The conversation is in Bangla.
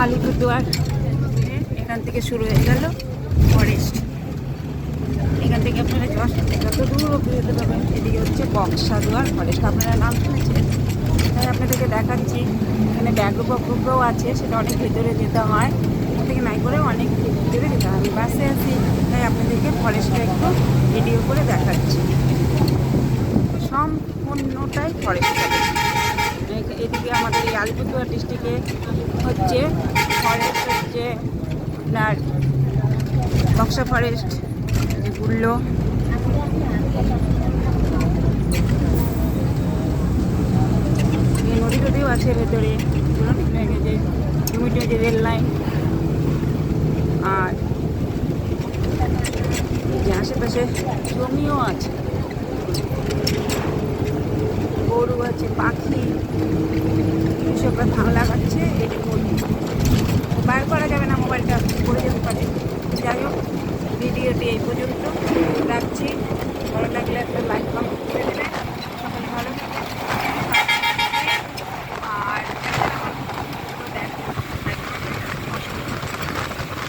আলিপুরদুয়ার। এখান থেকে শুরু হয়ে গেল ফরেস্ট। এখান থেকে আপনারা যত দূর অব্দি যেতে পারবেন, এদিকে হচ্ছে বক্সাদুয়ার ফরেস্ট আপনারা নাম শুনেছেন তাই আপনাদেরকে দেখাচ্ছি। এখানে ব্যাঘ্র প্রকল্পও আছে, সেটা অনেক ভেতরে যেতে হয়। এখান থেকে নাই করে অনেক ভেতরে যেতে হয়। আমি বাসে আছি, তাই আপনাদেরকে ফরেস্টটা একটু ভিডিও করে দেখাচ্ছি। সম্পূর্ণটাই ফরেস্ট আলিপুরদুয়ার ডিস্ট্রিক্টে হচ্ছে ফরেস্ট হচ্ছে আপনার বক্সা ফরেস্ট যে নদী টদিও আছে ভেতরে যে জমিটা যে রেল লাইন। আর যে আশেপাশে জমিও আছে। গরু আছে, পাখি। কৃষকরা ধান লাগাচ্ছে এটি করবে বার করা যাবে না মোবাইলটা, পড়ে যেতে পারে। যাই হোক, ভিডিওটি এই পর্যন্ত। রাখছি। ভালো